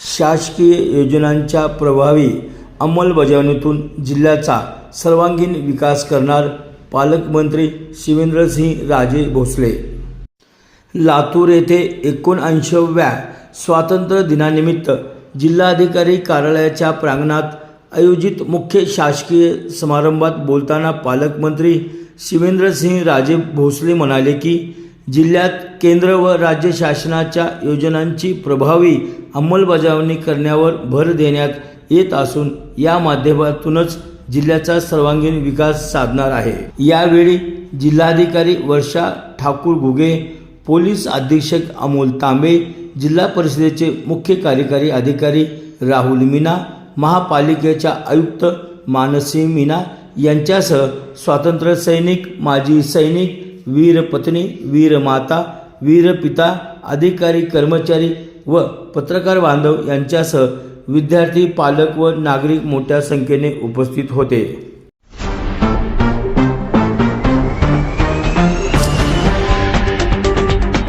शासकीय योजनांच्या प्रभावी अंमलबजावणीतून जिल्ह्याचा सर्वांगीण विकास करणार पालकमंत्री शिवेंद्रसिंह राजे भोसले. लातूर येथे एकोणऐंशीव्या स्वातंत्र्य दिनानिमित्त जिल्हाधिकारी कार्यालयाच्या प्रांगणात आयोजित मुख्य शासकीय समारंभात बोलताना पालकमंत्री शिवेंद्रसिंह राजे भोसले म्हणाले की जिल्ह्यात केंद्र व राज्य शासनाच्या योजनांची प्रभावी अंमलबजावणी करण्यावर भर देण्यात येत असून या माध्यमातूनच जिल्ह्याचा सर्वांगीण विकास साधणार आहे. यावेळी जिल्हाधिकारी वर्षा ठाकूर घुगे पोलीस अधीक्षक अमोल तांबे जिल्हा परिषदेचे मुख्य कार्यकारी अधिकारी राहुल मीना महापालिकेच्या आयुक्त मानसी मीना यांच्यासह स्वातंत्र्य सैनिक माजी सैनिक वीरपत्नी वीरमाता वीर माता अधिकारी कर्मचारी व पत्रकार बांधव यांच्यासह विद्यार्थी पालक व नागरिक मोठ्या संख्येने उपस्थित होते.